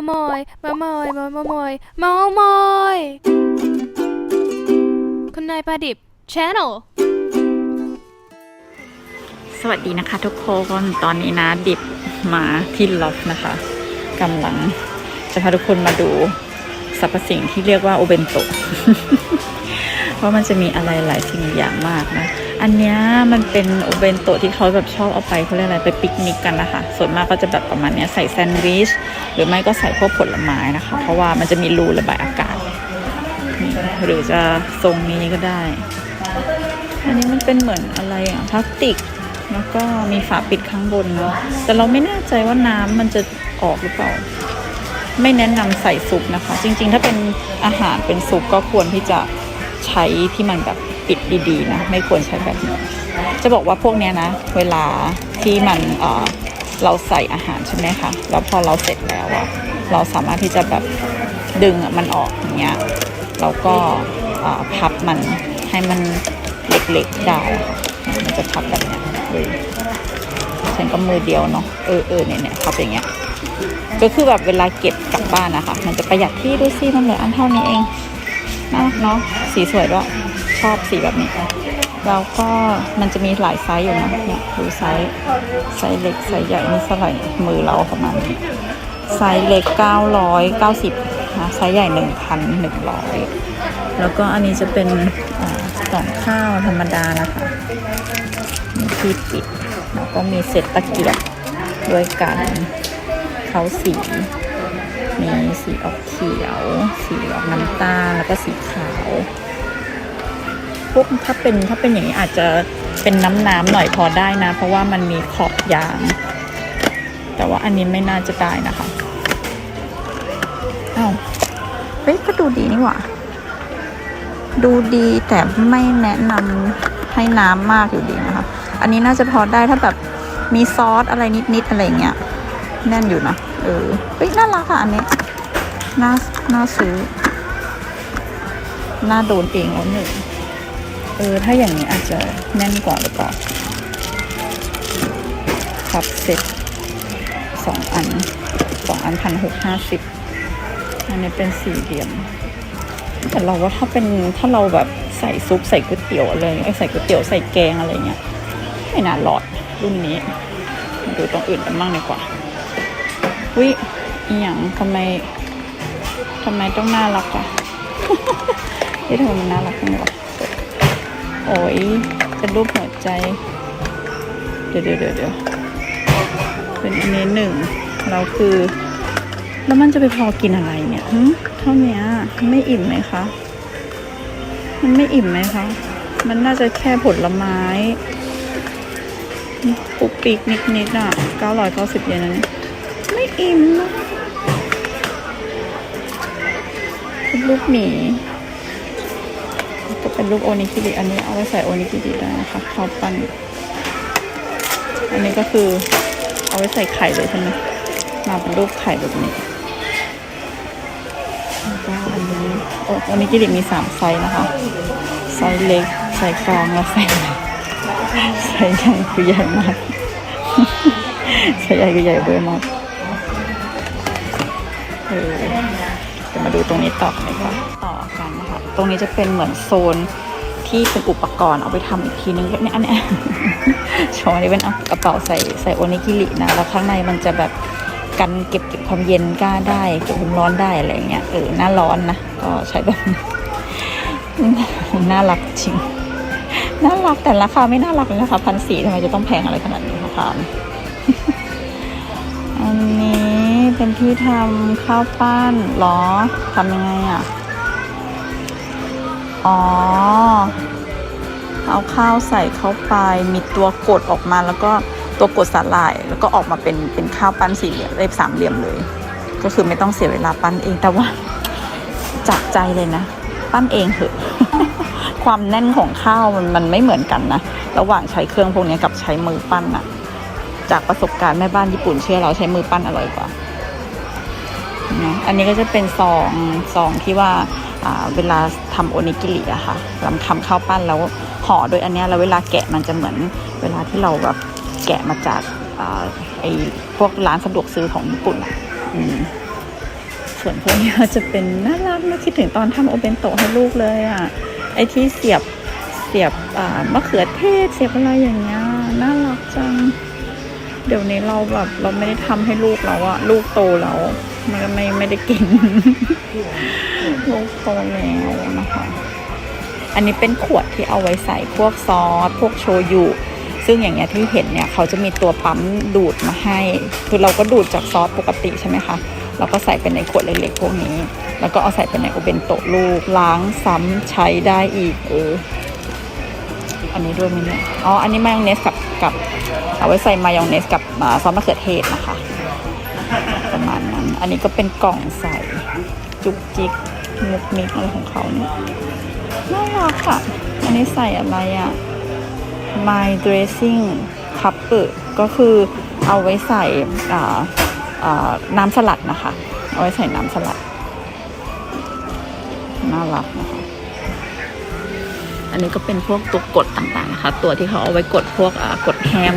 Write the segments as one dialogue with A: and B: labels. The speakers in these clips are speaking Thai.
A: ามอยมามอยมามามอยมามอยคุณนายประดิบ Channel
B: สวัสดีนะคะทุกคนตอนนี้นะดิบมาที่ล็อกนะคะกำลังจะพาทุกคนมาดูสรรพสิ่งที่เรียกว่าโอเบนโตะเพราะมันจะมีอะไรหลายสิ่งอย่างมากนะ อันเนี้ยมันเป็นโอเบนโตะที่เขาแบบชอบเอาไปเขาเรียกอะไรไปปิกนิกกันนะคะ ส่วนมากก็จะแบบประมาณเนี้ยใส่แซนด์วิชหรือไม่ก็ใส่พวกผลไม้นะคะ เพราะว่ามันจะมีรูระบายอากาศนี่หรือจะทรงนี้ก็ได้ อันนี้มันเป็นเหมือนอะไรอะพลาสติก แล้วก็มีฝาปิดข้างบนเนาะแต่เราไม่แน่ใจว่าน้ำมันจะออกหรือเปล่า ไม่แนะนำใส่ซุปนะคะ จริง ๆ ถ้าเป็นอาหารเป็นซุปก็ควรที่จะใช้ที่มันแบบ ปิดดีๆนะไม่ควรใช้แบบนี้จะบอกว่าพวกเนี้ยนะ เวลาที่มันเเราใส่อาหารใช่ไหมคะแล้วพอเราเสร็จแล้วอะเราสามารถที่จะแบบดึงมันออกอย่างเงี้ยเราก็พับมันให้มันเล็กๆได้ค่ะมันจะพับแบบเนี้ยเลยฉันก็มือเดียวเนาะเออเออเนี่ยเนี่ยพับอย่างเงี้ยก็คือแบบเวลาเก็บกลับบ้านนะคะ มันจะประหยัดที่ด้วยสิมันเหลืออันเท่านี้เองน่ารักเนาะสีสวยด้วย ชอบสีแบบนี้ แล้วก็มันจะมีหลายไซส์อยู่นะเนี่ยดูไซส์ไซส์เล็กไซส์ใหญ่นี่เท่าไหร่มือเราประมาณนี้ไซส์เล็ก 990นะไซส์ใหญ่ 1,100 แล้วก็อันนี้จะเป็นอ่ากล่องข้าวธรรมดานะคะมีที่ปิดแล้วก็มีเศษตะเกียบด้วยกันเขาสีมีสีออกเขียว สีออกน้ำตาลแล้วก็สีขาว พวกถ้าเป็นถ้าเป็นอย่างนี้อาจจะเป็นน้ำน้ำหน่อยพอได้นะ เพราะว่ามันมีขอบยาง แต่ว่าอันนี้ไม่น่าจะได้นะคะอ้าวเฮ้ยก็ดูดีนี่หว่าดูดีแต่ไม่แนะนำให้น้ำมากอยู่ดีนะคะ อันนี้น่าจะพอได้ถ้าแบบมีซอสอะไรนิดๆอะไรเงี้ยแน่นอยู่นะเออเฮ้ยน่ารักอะอันนี้น่าน่าซื้อน่าโดนเองแล้วหนึ่ง เออ ถ้าอย่างนี้อาจจะแน่นกว่าหรือเปล่าครับเซ็ตสองอันสองอันพันหกห้าสิบอันนี้เป็นสี่เหลี่ยม แต่เราว่าถ้าเป็นถ้าเราแบบใส่ซุปใส่ก๋วยเตี๋ยวอะไรเอ้ยใส่ก๋วยเตี๋ยวใส่แกงอะไรเงี้ยไม่น่ารอดรุ่นนี้ ดูตรงอื่นกันบ้างดีกว่าวิอหย่างทำไมทำไมต้องน่ารักอะที่ทำไมมันน่ารักจังวะ โอ้ยเป็นรูปหัวใจเดี๋ยวเดี๋ยวเดี๋ยวเดี๋ยวเป็นอันนี้หนึ่งเราคือ แล้วมันจะไปพอกินอะไรเนี่ยเท่านี้ไม่อิ่มไหมคะ มันไม่อิ่มไหมคะ มันน่าจะแค่ผลไม้ปุกปิกนิดๆอะเก้าร้อยเก้าสิบเยนนะเนี่ยไม่อิ่มเป็นรูปหมี เป็นรูปโอนิกิริอันนี้เอาไว้ใส่โอนิกิริได้นะคะข้าวปั้น อันนี้ก็คือเอาไว้ใส่ไข่เลยใช่ไหมมาเป็นรูปไข่แบบนี้แล้วก็อันนี้โอนิกิริมีสามไซส์นะคะ ไซส์เล็ก ไซส์กลางและไซส์ใหญ่ไซส์ใหญ่คือใหญ่มากไซส์ใหญ่คือใหญ่เบอร์มากเออเดี๋ยวมาดูตรงนี้ต่อกันดีกว่าต่อกันนะ คะตรงนี้จะเป็นเหมือนโซนที่เป็นอุปกรณ์เอาไปทำอีกทีนึงเนี่ยอันเนี้ยโชว์อันนี้เป็นกระเป๋าใส่ใส่โอนิกิรินะ แล้วข้างในมันจะแบบกันเก็บเก็บความเย็นก้าได้ เก็บความร้อนได้อะไรเงี้ยเออหน้าร้อนนะ ก็ใช้แบบน่ารักจริง น่ารักแต่ราคาไม่น่ารักเลยนะคะพันสี่ทำไมจะต้องแพงอะไรขนาดนี้คะถามอันนี้เป็นที่ทำข้าวปั้นหรอทำยังไงอะ อ๋อ เอาข้าวใส่เข้าไป มีตัวกดออกมาแล้วก็ตัวกดสาหร่าย แล้วก็ออกมาเป็นเป็นข้าวปั้นสี่เหลี่ยมเรียบสามเหลี่ยมเลย ก็คือไม่ต้องเสียเวลาปั้นเองแต่ว่าจากใจเลยนะ ปั้นเองเถอะความแน่นของข้าวมันมันไม่เหมือนกันนะระหว่างใช้เครื่องพวกนี้กับใช้มือปั้นอะจากประสบการณ์แม่บ้านญี่ปุ่นเชื่อเราใช้มือปั้นอร่อยกว่านะอันนี้ก็จะเป็นซองซองที่ว่าอ่า เวลาทำโอนิกิริอะค่ะเราทำข้าวปั้นแล้วห่อโดยอันนี้แล้วเวลาแกะมันจะเหมือนเวลาที่เราแบบแกะมาจากอไอ้พวกร้านสะดวกซื้อของญี่ปุ่นอะส่วนพวกนี้จะเป็นน่ารักนะคิดถึงตอนทำโอเบนโตะให้ลูกเลยอะ่ะไอ้ที่เสียบเสียบมะเขือเทศเสียบอะไรอย่างเงี้ยน่ารักจัง เดี๋ยวนี้เราแบบเราไม่ได้ทำให้ลูกเราอะลูกโตแล้วไม่ไม่ไม่ได้กินลูกโตแล้วนะคะ อันนี้เป็นขวดที่เอาไว้ใส่พวกซอสพวกโชยุซึ่งอย่างเงี้ยที่เห็นเนี่ยเขาจะมีตัวปั๊มดูดมาให้ คือเราก็ดูดจากซอสปกติใช่ไหมคะเราก็ใส่เป็นในขวดเล็กๆพวกนี้ แล้วก็เอาใส่เป็นในโอเบนโตะลูกล้างซ้ำใช้ได้อีกเออ อันนี้ด้วยไหมเนี่ยอ๋อ อันนี้มายองเนสกับกับเอาไว้ใส่มายองเนสกับซอสมะเขือเทศนะคะ ประมาณนั้น อันนี้ก็เป็นกล่องใส่จุกจิกมุกมิกอะไรของเขาเนี่ยน่ารักค่ะ อันนี้ใส่อะไรอะ่ะ My dressing cup ก็คือเอาไว้ใส่น้ำสลัดนะคะ เอาไว้ใส่น้ำสลัด น่ารักนะคะ อันนี้ก็เป็นพวกตัวกดต่างๆนะคะ ตัวที่เขาเอาไว้กดพวกอ่ากดแฮม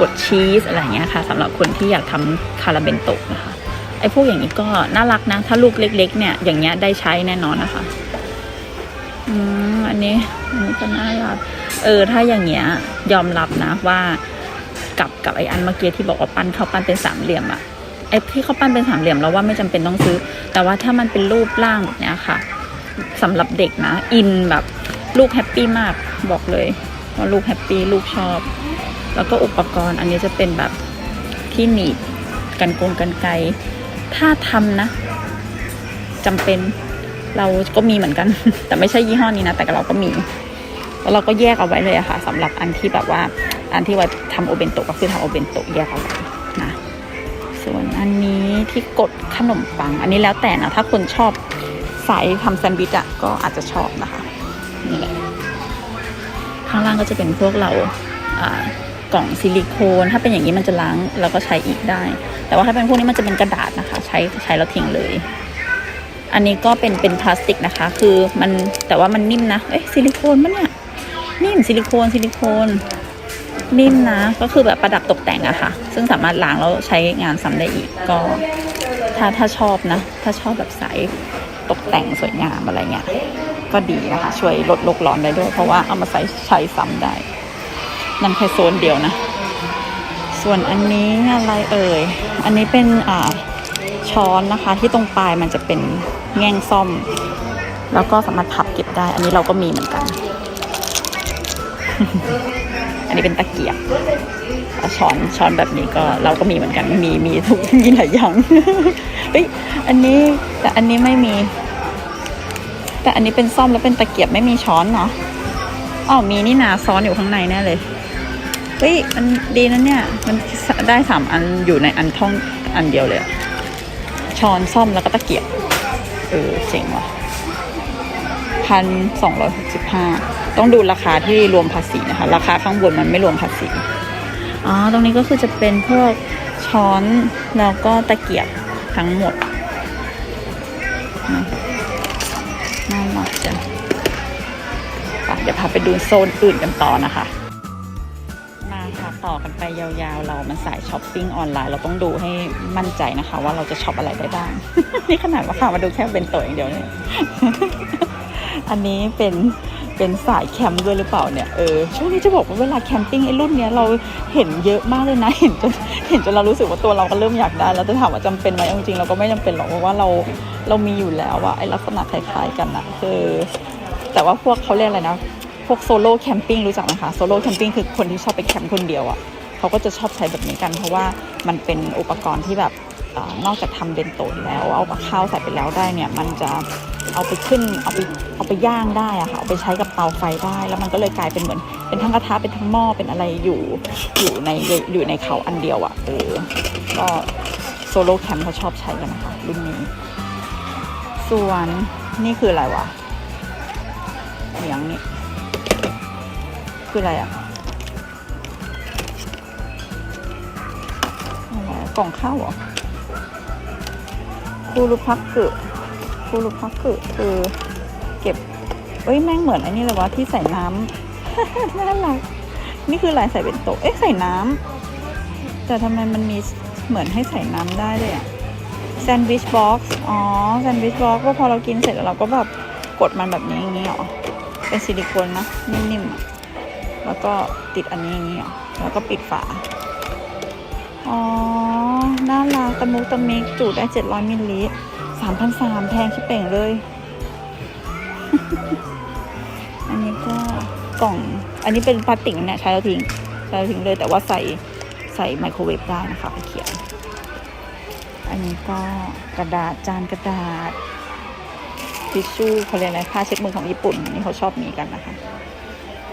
B: กดชีสอะไรเงี้ยค่ะสำหรับคนที่อยากทำคาราเบนโตะนะคะไอ้พวกอย่างนี้ก็น่ารักนะ ถ้าลูกเล็ก ๆ เนี่ยอย่างเงี้ยได้ใช้แน่นอนนะคะอืมอันนี้อันนี้ก็น่ารักเออถ้าอย่างเงี้ยยอมรับนะว่ากับกับไออันเมื่อกี้ที่บอกว่าปั้นเขาปั้นเป็นสามเหลี่ยมอะไอที่เขาปั้นเป็นสามเหลี่ยมเราว่าไม่จำเป็นต้องซื้อ แต่ว่าถ้ามันเป็นรูปร่างแบบเนี้ยค่ะสำหรับเด็กนะ อินแบบ ลูกแฮปปี้มากบอกเลยว่าลูกแฮปปี้ลูกชอบ แล้วก็อุปกรณ์อันนี้จะเป็นแบบที่หนีบกันโกงกันไกถ้าทำนะจำเป็นเราก็มีเหมือนกัน แต่ไม่ใช่ยี่ห้อนี้นะ แต่เราก็มี แล้วเราก็แยกเอาไว้เลยอะค่ะสำหรับอันที่แบบว่า อันที่ไว้ทำโอเบนโตก็คือทำโอเบนโตแยกเอาไว้นะส่วนอันนี้ที่กดขนมปัง อันนี้แล้วแต่นะ ถ้าคนชอบสายทำแซนด์วิชอะก็อาจจะชอบนะคะ นี่แหละข้างล่างก็จะเป็นพวกเราอ่ากล่องซิลิโคนถ้าเป็นอย่างนี้มันจะล้างแล้วก็ใช้อีกได้ แต่ว่าถ้าเป็นพวกนี้มันจะเป็นกระดาษนะคะ ใช้ใช้แล้วทิ้งเลย อันนี้ก็เป็นเป็นพลาสติกนะคะ คือมันแต่ว่ามันนิ่มนะเอ๊ะซิลิโคนปะเนี่ยนิ่มซิลิโคนซิลิโคนนิ่มนะก็คือแบบประดับตกแต่งอะค่ะ ซึ่งสามารถล้างแล้วใช้งานซ้ำได้อีกก็ ถ้าถ้าชอบนะ ถ้าชอบแบบใสตกแต่งสวยงามอะไรเงี้ย ก็ดีนะคะ ช่วยลดโลกร้อนได้ด้วย เพราะว่าเอามาใส่ใช้ซ้ำได้นั่นแค่โซนเดียวนะ ส่วนอันนี้อะไรเอ่ย อันนี้เป็นอ่าช้อนนะคะ ที่ตรงปลายมันจะเป็นแง่งซ่อม แล้วก็สามารถพับเก็บได้ อันนี้เราก็มีเหมือนกัน อันนี้เป็นตะเกียบช้อนช้อนแบบนี้ก็เราก็มีเหมือนกันมีมีทุกมีหลายอย่างเฮ้ยอันนี้แต่อันนี้ไม่มี แต่อันนี้เป็นซ่อมแล้วเป็นตะเกียบไม่มีช้อนเนาะอ๋อมีนี่นาซ้อนอยู่ข้างในแน่เลยเฮ้ยมันดีนะเนี่ย มันได้สามอันอยู่ในอันท่องอันเดียวเลย ช้อนซ่อมแล้วก็ตะเกียบ เออเจ๋งว่ะพันสองร้อยหกสิบห้าต้องดูราคาที่รวมภาษีนะคะ ราคาข้างบนมันไม่รวมภาษี อ๋อ ตรงนี้ก็คือจะเป็นพวกช้อนแล้วก็ตะเกียบทั้งหมดนะน่า รักจังไปเดี๋ยวพาไปดูโซนอื่นกันต่อนะคะ มาค่ะต่อกันไปยาวๆ เรามันสายช้อปปิ้งออนไลน์เราต้องดูให้มั่นใจนะคะ ว่าเราจะช็อปอะไรได้บ้าง นี่ขนาดว่าค่ะมาดูแค่เป็นตัวอย่างเดียวเนี่ยอันนี้เป็นเป็นสายแคมป์ด้วยหรือเปล่าเนี่ยเออช่วงนี้จะบอกว่าเวลาแคมปิ้งไอ้รุ่นเนี้ยเราเห็นเยอะมากเลยนะ เห็นจนเห็นจนเรารู้สึกว่าตัวเราก็เริ่มอยากได้ แล้วจะถามว่าจำเป็นไหมจริงๆเราก็ไม่จำเป็นหรอกเพราะว่าเรา เรามีอยู่แล้วอะไอ้ลักษณะคล้ายๆกันอะคือแต่ว่าพวกเขาเรียกอะไรนะ พวกโซโล่แคมปิ้งรู้จักไหมคะโซโล่แคมปิ้งคือคนที่ชอบไปแคมป์คนเดียวอะ่ะเขาก็จะชอบใช้แบบนี้กัน เพราะว่ามันเป็นอุปกรณ์ที่แบบอนอกจากทำเบนโตะแล้วเอากับข้าวใส่ไปแล้วได้เนี่ย มันจะเอาไปขึ้นเอาไปเอาไปย่างได้อะค่ะเอาไปใช้กับเตาไฟได้ แล้วมันก็เลยกลายเป็นเหมือน เป็นทั้งกระทะเป็นทั้งหม้อเป็นอะไรอยู่อยู่ในอยู่ในเขาอันเดียวอะ่ะเออก็โซโล่แคมป์เขาชอบใช้กันนะคะรุ่นนี้ ส่วนนี่คืออะไรวะเหนียงนี่คืออะไรอะอะไรกล่องข้าวเหรอคูรุพักเกะคูรุพักเกะคือเก็บเอ้ยแม่งเหมือนอันนี้เลยวะที่ใส่น้ำน่ารักนี่คือลายใส่เป็นโต๊ะเอ๊ะใส่น้ำแต่ทำไมมันมีเหมือนให้ใส่น้ำได้เลยอะ ซนด์วิชบ็อกซ์ อ๋อ แซนด์วิชบ็อกซ์ก็พอเรากินเสร็จแล้วเราก็แบบกดมันแบบนี้อย่างนี้เหรอ เป็นซิลิโคนนะนิ่มๆ แล้วก็ติดอันนี้อย่างนี้เหรอ แล้วก็ปิดฝา อ๋อ น่ารักตะมุกตะมิกจุได้700มิลลิสามพันสามแพงชิบเป่งเลย อันนี้ก็กล่อง อันนี้เป็นพลาสติกเนี่ยใช้แล้วทิ้ง ใช้แล้วทิ้งเลยแต่ว่าใส่ใส่ไมโครเวฟได้นะคะไปเขียน อันนี้ก็กระดาษจานกระดาษทิชชู่เขาเรียกอะไรผ้าเช็ดมือของญี่ปุ่นนี่เขาชอบมีกันนะคะ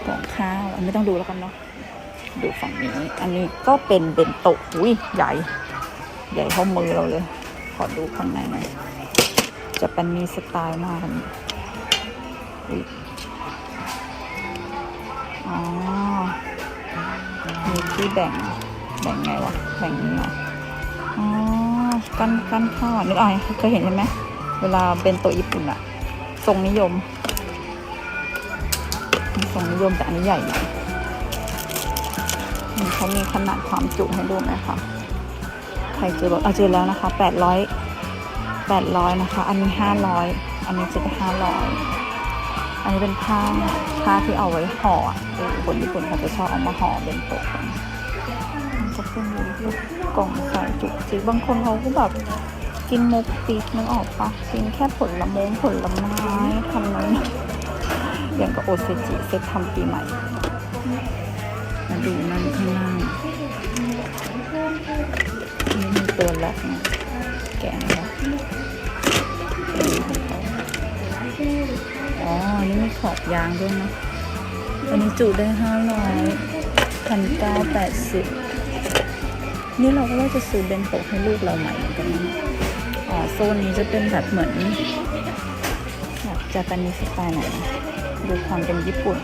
B: กล่องข้าวอันไม่ต้องดูแล้วกันเนาะดูฝั่งนี้ อันนี้ก็เป็นเบนโตะอุ้ยใหญ่ ใหญ่เท่ามือเราเลย ขอดูข้างในหน่อยจะเป็นมีสไตล์มากอันนี้ยอ๋อมีที่แบ่งแบ่งไงวะแบ่งนี้เหรออ๋อ กันกันข้าวนึกออกไหมเคยเห็นใช่ไหมเวลาเป็นโตะญี่ปุ่นอะทรงนิยมทรงนิยมแต่อันนี้ใหญ่หน่อยเขามีขนาดความจุให้ดูไหมคะใครเจอบอกเอาเจอแล้วนะคะแปดร้อยแปดร้อยนะคะ อันนี้ห้าร้อยอันนี้จะเป็นห้าร้อยอันนี้เป็นผ้าผ้าที่เอาไว้ห่ออะเอคนญี่ปุ่นเขาจะชอบเอามาห่อเป็นโต๊ะกันจะ เป็นกล่องใส่จุกจิกบางคนเขาก็แบบกินมุกปีกนึกออกปะกินแค่ผลละมงผลละไม้ทำนั้นอย่างกับโอเซจิเซตทำปีใหม่ มาดูนั่นข้างล่างนี่มีตัวล็อกนะแกะนะคะดูของเขาอ๋อนนี้มีขอบยางด้วยนะอันนี้จุได้ห้าร้อยพันเก้าแปดสิบ นี่เราก็ว่าจะซื้อเบนโตะให้ลูกเราใหม่เหมือนกันนะอ๋อโซนนี้จะเป็นแบบเหมือนแบบจาปนิสสไตล์หน่อยนะดูความเป็นญี่ปุ่น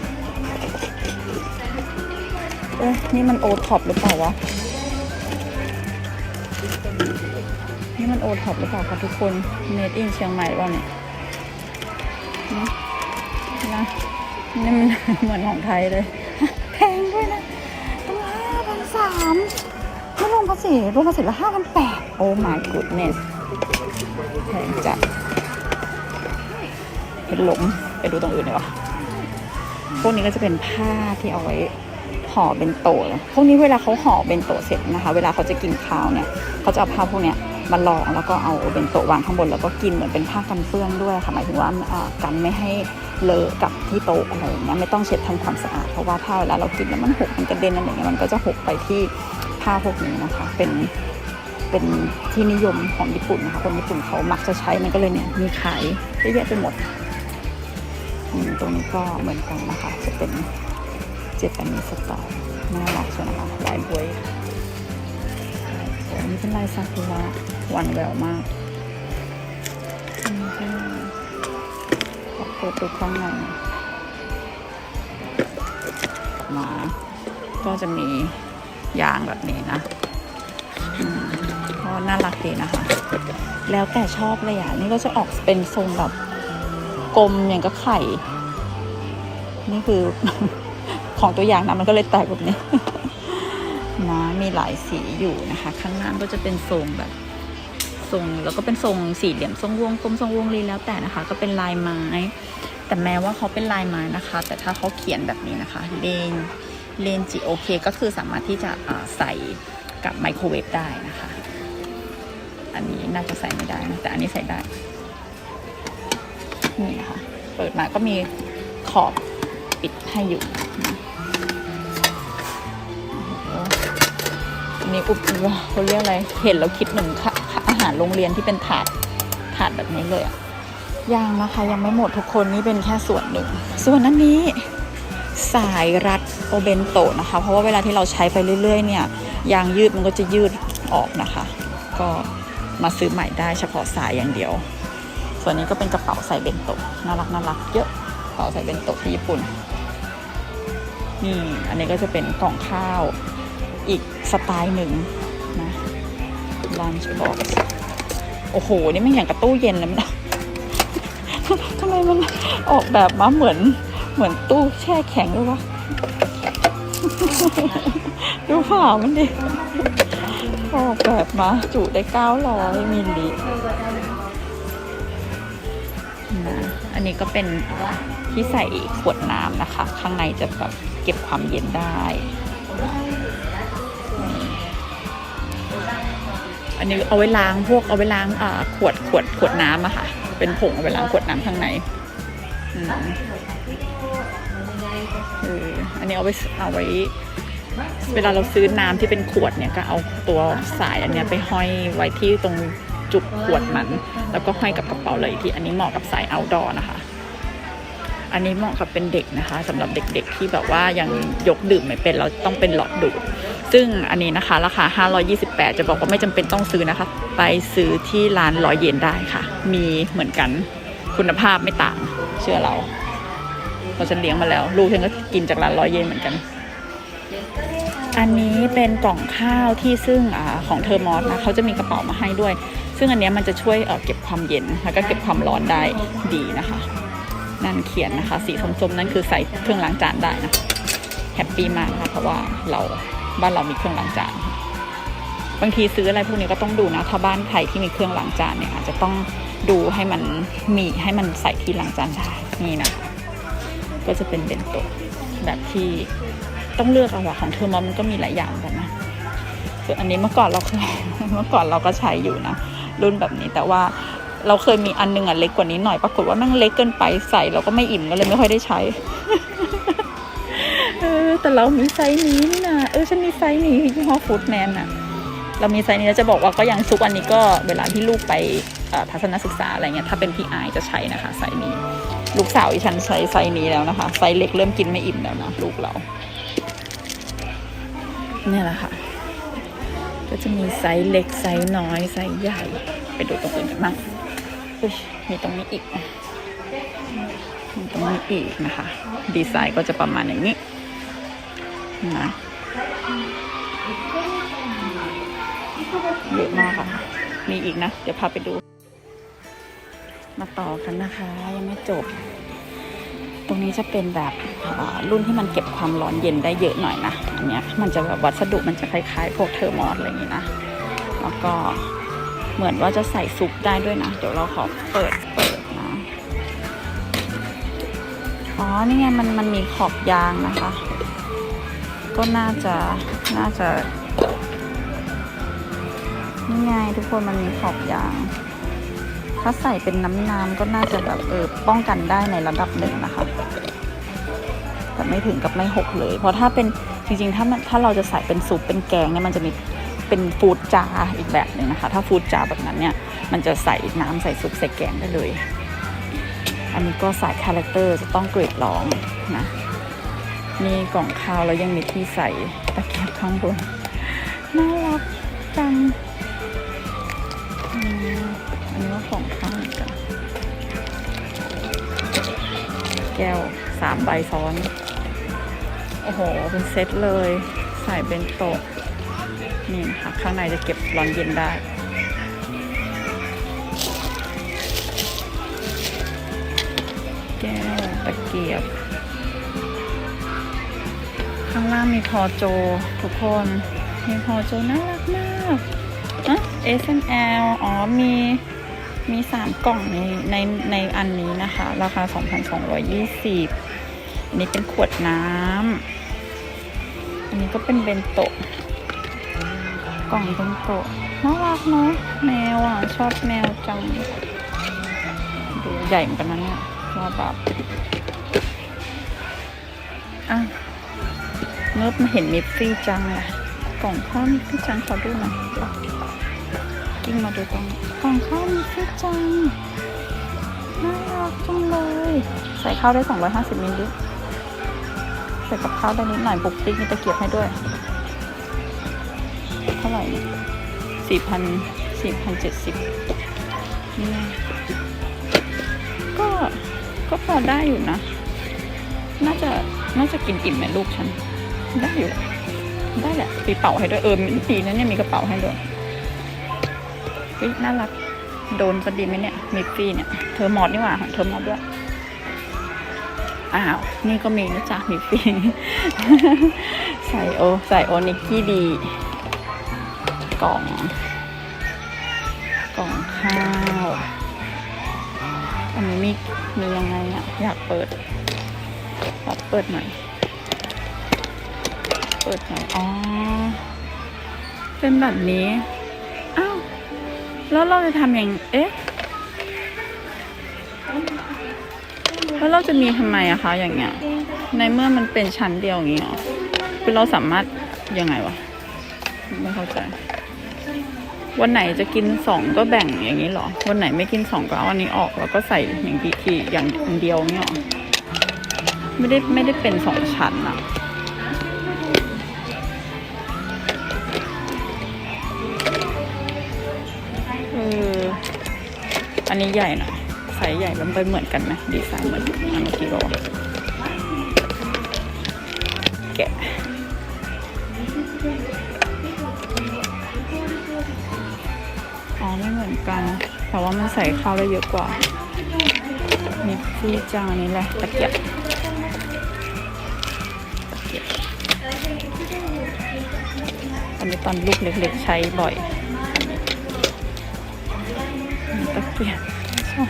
B: เอ๊ะนี่มันโอท็อปหรือเปล่าวะ นี่มันโอท็อปหรือเปล่าคะทุกคนเมดอินเชียงใหม่หรือเปล่าเนี่ยนะนี่มันเหมือนของไทยเลย ไม่รวมภาษีรวมภาษีละห้าพันแปดโอ้ my goodness แพงจัดเป็นหลงไปดูตรงอื่นดีกว่าพวกนี้ก็จะเป็นผ้าที่เอาไว้ห่อเป็นโตะพวกนี้เวลาเขาห่อเป็นโตะเสร็จนะคะ เวลาเขาจะกินข้าวเนี่ยเขาจะเอาผ้าพวกเนี้ยมาลองแล้วก็เอาเป็นโตะวางข้างบนแล้วก็กินเหมือนเป็นผ้ากันเปื้อนด้วยค่ะหมายถึงว่าอ่ากันไม่ให้เลอะกับที่โต๊ะอะไรอย่างเงี้ยไม่ต้องเช็ดทำความสะอาดเพราะว่าถ้าเวลาเรากินแล้วมันหกมันกระเด็นอะไรเงี้ยมันก็จะหกไปที่ ผ้าพวกนี้นะคะ เป็นเป็นที่นิยมของญี่ปุ่นนะคะ คนญี่ปุ่นเขามักจะใช้มันก็เลยเนี่ยมีขายเยอะแยะไปหมดตรงนี้ก็เหมือนกันนะคะ จะเป็นเจแปนนิสสไตล์น่ารักใช่ไหมคะลายบวยอันนี้เป็นลายซากุระหวานแหววมากขอเปิดดูข้างในน่อยมา ก็จะมี ยางแบบนี้นะก็น่ารักดีนะคะ แล้วแต่ชอบเลยอะ นี่ก็จะออกเป็นทรงแบบกลมอย่างกับไข่ นี่คือของตัวอย่างนะมันก็เลยแตกแบบนี้นะมีหลายสีอยู่นะคะ ข้างล่างก็จะเป็นทรงแบบทรงแล้วก็เป็นทรงสี่เหลี่ยมทรงวงกลมทรงวงรีแล้วแต่นะคะ ก็เป็นลายไม้ แต่แม้ว่าเขาเป็นลายไม้นะคะ แต่ถ้าเขาเขียนแบบนี้นะคะเลน เลนจิโอเคก็คือสามารถที่จะใส่กับไมโครเวฟได้นะคะ อันนี้น่าจะใส่ไม่ได้นะแต่อันนี้ใส่ได้ นี่นะคะ เปิดมาก็มีขอบปิดให้อยู่นะอันนี้อุปเขาเรียกอะไร เห็นแล้วคิดหมือนค่ะอาหารโรงเรียนที่เป็นถาดถาดแบบนี้เลยอะยังนะคะยังไม่หมดทุกคนนี่เป็นแค่ส่วนหนึ่ง ส่วนอันนี้ สายรัดโอเบนโตะนะคะ เพราะว่าเวลาที่เราใช้ไปเรื่อยๆเนี่ยยางยืดมันก็จะยืดออกนะคะ ก็มาซื้อใหม่ได้เฉพาะสายอย่างเดียว ส่วนนี้ก็เป็นกระเป๋าใส่เบนโตะน่ารักน่ารักเยอะกระเป๋าใส่เบนโตะที่ญี่ปุ่นนี่อันนี้ก็จะเป็นกล่องข้าวอีกสไตล์หนึ่งนะ lunch box โอ้โห นี่ไม่อย่างกับตู้เย็นเลยมันทำไมมันออกแบบมาเหมือน เหมือนตู้แช่แข็งเลยวะ ดูเปล่ามันดิออกแบบมาจุได้900มิลลินะอันนี้ก็เป็นที่ใส่ขวดน้ำนะคะ ข้างในจะแบบเก็บความเย็นได้ อันนี้เอาไว้ล้างพวกเอาไว้ล้างขวดขวดขวดน้ำอะค่ะ เป็นผงเอาไว้ล้างขวดน้ำข้างในอืม เอออันนี้เอาไว้เอาไว้ เวลาเราซื้อน้ำที่เป็นขวดเนี่ยก็เอาตัวสายอันเนี้ยไปห้อยไว้ที่ตรงจุกขวดมัน แล้วก็ห้อยกับกระเป๋าเลยอีกทีอันนี้เหมาะกับสาย outdoor นะคะ อันนี้เหมาะกับเป็นเด็กนะคะสำหรับเด็กๆที่แบบว่ายังยกดื่มไม่เป็นเราต้องเป็นหลอดดูดซึ่งอันนี้นะคะราคา 528 จะบอกว่าไม่จำเป็นต้องซื้อนะคะ ไปซื้อที่ร้านร้อยเยนได้ค่ะ มีเหมือนกันคุณภาพไม่ต่าง เชื่อเรา เพราะฉันเลี้ยงมาแล้ว ลูกฉันก็กินจากร้านร้อยเยนเหมือนกัน อันนี้เป็นกล่องข้าวที่ซึ่งอของเทอร์มอสนะเขาจะมีกระเป๋ามาให้ด้วย ซึ่งอันนี้มันจะช่วยเเก็บความเย็นแล้วก็เก็บความร้อนได้ดีนะคะ นั่นเขียนนะคะ สีส้มๆนั่นคือใส่เครื่องล้างจานได้นะแฮปปี้มากค่ะเพราะว่าเราบ้านเรามีเครื่องล้างจานบางทีซื้ออะไรพวกนี้ก็ต้องดูนะถ้าบ้านใครที่มีเครื่องล้างจานเนี่ยอาจจะต้องดูให้มันมีให้มันใส่ที่ล้างจานได้นี่นะ ก็จะเป็นเบนโตะแบบที่ต้องเลือกเอาอะของเทอร์มอมันก็มีหลายอย่างกันนะส่วนอันนี้เมื่อก่อนเราเคยเมื่อก่อนเราก็ใช้อยู่นะ รุ่นแบบนี้แต่ว่าเราเคยมีอันนึงอะเล็กกว่านี้หน่อยปรากฏว่าม่งเล็กเกินไปใส่เราก็ไม่อิ่มก็เลยไม่ค่อยได้ใช้เออแต่เรามีไซส์นี้นี่นะเออฉันมีไซส์นี้ยี่ห้อฟูดแมนอะเรามีไซส์นี้แล้วจะบอกว่าก็ยังซุกอันนี้ก็เวลาที่ลูกไปทัศนศึกษาอะไรเงี้ยถ้าเป็นพี่อายจะใช้นะคะไซส์นี้ ลูกสาวอีฉันใช้ไซส์นี้แล้วนะคะ ไซส์เล็กเริ่มกินไม่อิ่มแล้วนะ ลูกเรา เนี่ยแหละค่ะ ก็จะมีไซส์เล็กไซส์น้อยไซส์ใหญ่ ไปดูตรงอื่นกันบ้างมีตรงนี้อีกมีตรงนี้อีกนะคะ ดีไซน์ก็จะประมาณอย่างนี้นะเยอะมากค่ะ มีอีกนะ เดี๋ยวพาไปดู มาต่อกันนะคะ ยังไม่จบ ตรงนี้จะเป็นแบบรุ่นที่มันเก็บความร้อนเย็นได้เยอะหน่อยนะอันเนี้ยมันจะแบบวัสดุมันจะคล้ายๆพวกเทอร์มอสอะไรอย่างงี้นะแล้วก็เหมือนว่าจะใส่ซุปได้ด้วยนะ เดี๋ยวเราขอเปิดเปิดนะอ๋อนี่ไงมันมันมีขอบยางนะคะ ก็น่าจะน่าจะนี่ไงทุกคนมันมีขอบยาง ถ้าใส่เป็นน้ำน้ำก็น่าจะแบบเออป้องกันได้ในระดับหนึ่งนะคะแต่ไม่ถึงกับไม่หกเลย เพราะถ้าเป็นจริงๆถ้ามันถ้าเราจะใส่เป็นซุปเป็นแกงเนี่ยมันจะมีเป็นฟูดจาร์อีกแบบหนึ่งนะคะ ถ้าฟูดจาร์แบบนั้นเนี่ยมันจะใส่น้ำใส่ซุปใส่แกงได้เลย อันนี้ก็สายคาแรคเตอร์จะต้องเกรดร้องนะนี่กล่องข้าวแล้วยังมีที่ใส่ตะเกียบข้างบนน่ารักจัง ก้วสามใบซ้อน โอ้โห เป็นเซตเลย ใส่เป็นโต๊ะนี่นะคะข้างในจะเก็บร้อนเย็นได้แก้วตะเกียบ ข้างล่างมีพอโจทุกคน มีพอโจน่ารักมากอะ S M L อ๋อมี มีสามกล่องในในในอันนี้นะคะ ราคา 2,220 อันนี้เป็นขวดน้ำ อันนี้ก็เป็นเบนโตะ กล่องเบนโตะน่ารักเนาะแมวอะ ชอบแมวจัง ดูใหญ่เหมือนกันนะเนี่ยว่าแบบอะเนิบมาเห็นมิฟฟี่จังเลยกล่องข้าวมิฟฟี่จังขอดูหน่อย กิ้งมาดูตรงนี้กล่องข้าวมิฟฟี่จังน่ารักจังเลย ใส่ข้าวได้ 250มิลลิลิตรใส่กับข้าวได้นิดหน่อยบุกติ๊กมีตะเกียบให้ด้วย เท่าไหร่สี่พันสี่พันเจ็ดสิบนี่ไงก็ก็พอได้อยู่นะ น่าจะน่าจะกินอิ่มไหมลูกฉัน ได้อยู่ ได้แหละมีเป่าให้ด้วยเออมีปีนั้นเนี่ยมีกระเป๋าให้ด้วย ฮ้ยน่ารัก โดนจะดีไหมเนี่ยมิฟฟี่เนี่ย เธอหมอดนี่หว่าของเธอหมอดด้วย อ้าว นี่ก็มีนะจ๊ะมิฟฟี่ใส่โอ ใส่โอนิกกี้ดี กล่อง กล่องข้าว อันนี้มีมียังไงอะอยากเปิดขอเปิดหน่อย เปิดหน่อย อ๋อ เป็นแบบนี้ แล้วเราจะทำอย่าง เอ๊ะ แล้วเราจะมีทำไมอะคะ อย่างเงี้ย ในเมื่อมันเป็นชั้นเดียวอย่างงี้เหรอคือเราสามารถยังไงวะ ไม่เข้าใจ วันไหนจะกินสองก็แบ่งอย่างนี้เหรอ วันไหนไม่กินสองก็เอาอันนี้ออกแล้วก็ใส่อย่างดีทีอย่างเดียวนี่เหรอไม่ได้ไม่ได้เป็นสองชั้นอะ อันนี้ใหญ่หน่อยไซส์ใหญ่มันเป็นเหมือนกันไหมดีไซน์เหมือนอันเมื่อกี้บอกแกะอ๋อไม่เหมือนกัน แต่ว่ามันใส่ข้าวได้เยอะกว่านี่ที่จานนี้แหละตะเกียบตอันนี้ตอนลูกเล็กๆใช้บ่อย ตะเกียบชอบ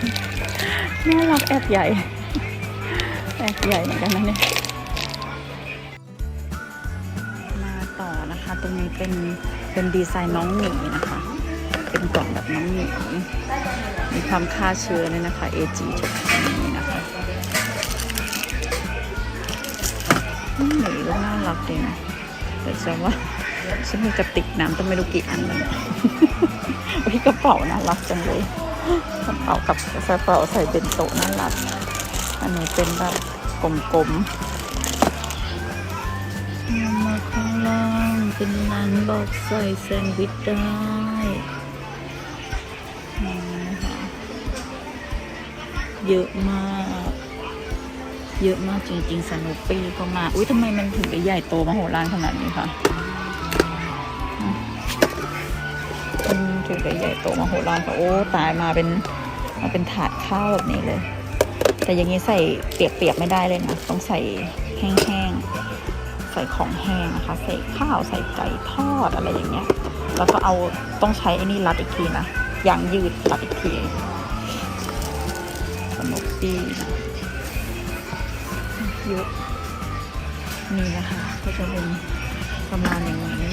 B: น่ารักแอบใหญ่แอบใหญ่เหมือนกันนะเนี่ยมาต่อนะคะ ตรงนี้เป็นเป็นดีไซน์น้องหมีนะคะ เป็นกล่องแบบน้องหมีมีความฆ่าเชื้อเลยนะคะ AG จุดนี้นะคะน้องหมีก็น่ารักดีนะแต่ฉันว่าฉันมีกระติกน้ำต้องไม่รู้กี่อันแล้วเนี่ยวิกระเป๋าน่ารักจังเลย กระเป๋ากับกระเป๋าใส่เป็นโตะน่ารักอันนี้เป็นแบบกลมๆมาข้างล่างเป็นร้านบอกใส่แซนด์วิชได้เยอะมาก เยอะมากจริงๆสนุปปี้ก็มา อุ้ยทำไมมันถึงได้ใหญ่โตมโหฬารขนาดนี้คะ มันถึงได้ใหญ่โตมาโหฬารค่ะโอ้ตายมาเป็นมาเป็นถาดข้าวแบบนี้เลย แต่อย่างนี้ใส่เปียกๆไม่ได้เลยนะต้องใส่แห้งๆใส่ของแห้งนะคะ ใส่ข้าวใส่ไก่ทอดอะไรอย่างเงี้ย แล้วก็เอาต้องใช้ไอ้นี่รัดอีกทีนะยางยืดรัดอีกทีสนุกดีนะเยอะนี่นะคะก็จะเป็นประมาณอย่างนี้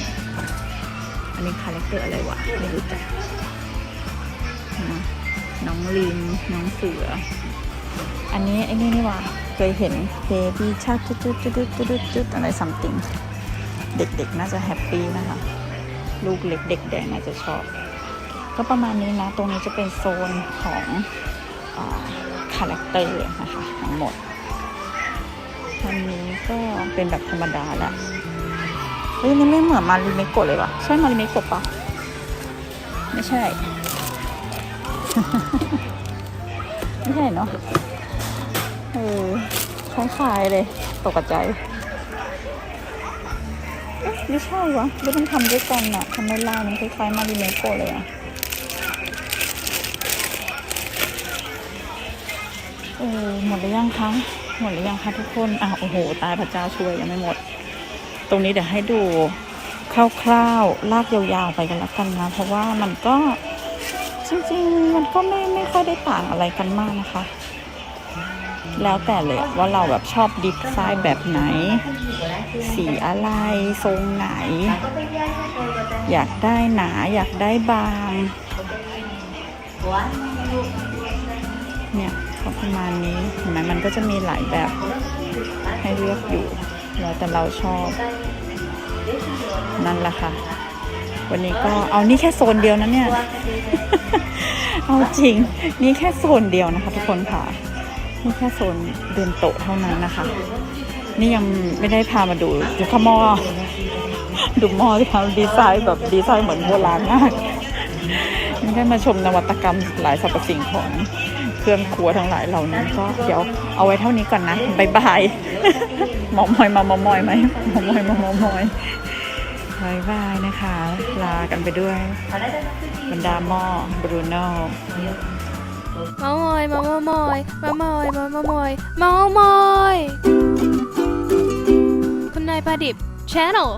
B: อันนี้คาแรคเตอร์อะไรวะไม่รู้จักน้องลิงน้องเสือ อันนี้ไอ้นี่นี่ว่าเคยเห็นเบบี้ชาจุดจุดจุดจุดจุดจุดอะไรซัมติงเด็กๆน่าจะแฮปปี้นะคะ ลูกเล็กเด็กแดงน่าจะชอบ ก็ประมาณนี้นะ ตรงนี้จะเป็นโซนของคาแรคเตอร์นะคะทั้งหมดอันนี้ก็เป็นแบบธรรมดาแหละ เฮ้ยนี่ไม่เหมือนมาริเมโกะเลยวะใช่มาริเมโกะปะไม่ใช่ ไม่ใช่เนาะเออคล้ายๆเลย ตกใจเอ๊ะไม่ใช่วะหรือมันทำด้วยกันอะทำไมลายมันคล้ายๆมาริเมโกะเลยอะเออหมดหรือยังคะหมดหรือยังคะทุกคนอะโอ้โห ตายพระเจ้าช่วยยังไม่หมด ตรงนี้เดี๋ยวให้ดูคร่าวๆลากยาวๆไปกันแล้วกันนะ เพราะว่ามันก็จริงๆ มันก็ไม่ไม่ค่อยได้ต่างอะไรกันมากนะคะ แล้วแต่เลยว่าเราแบบชอบดีไซน์แบบไหน สีอะไรทรงไหน อยากได้หนาอยากได้บาง เนี่ยประมาณนี้เห็นไหมมันก็จะมีหลายแบบให้เลือกอยู่ แล้วแต่เราชอบ นั่นแหละค่ะ วันนี้ก็เอานี่แค่โซนเดียวนะเนี่ย เอาจริง นี่แค่โซนเดียวนะคะ ทุกคนค่ะ นี่แค่โซนเดินโต๊ะเท่านั้นนะคะ นี่ยังไม่ได้พามาดูดูข้าวหม้อดูหม้อที่ทำดีไซน์แบบดีไซน์เหมือนโบราณมาก ไม่ได้มาชมนวัตกรรมหลายสรรพสิ่งของเค รื่องครัวทั้งหลายเหล่านี้ก็เดี๋ยวเอาไว้เท่านี้ก่อนนะบายบายหมอมอยมาหมอมอยไหมหมอมอยมาหมอมอยบายบายนะคะ ลากันไปด้วย บรรดาหม้อบรูโน่
A: เมามอยเมามอยเมามอยเมามอยเมามอยคุณนายประดิบ Channel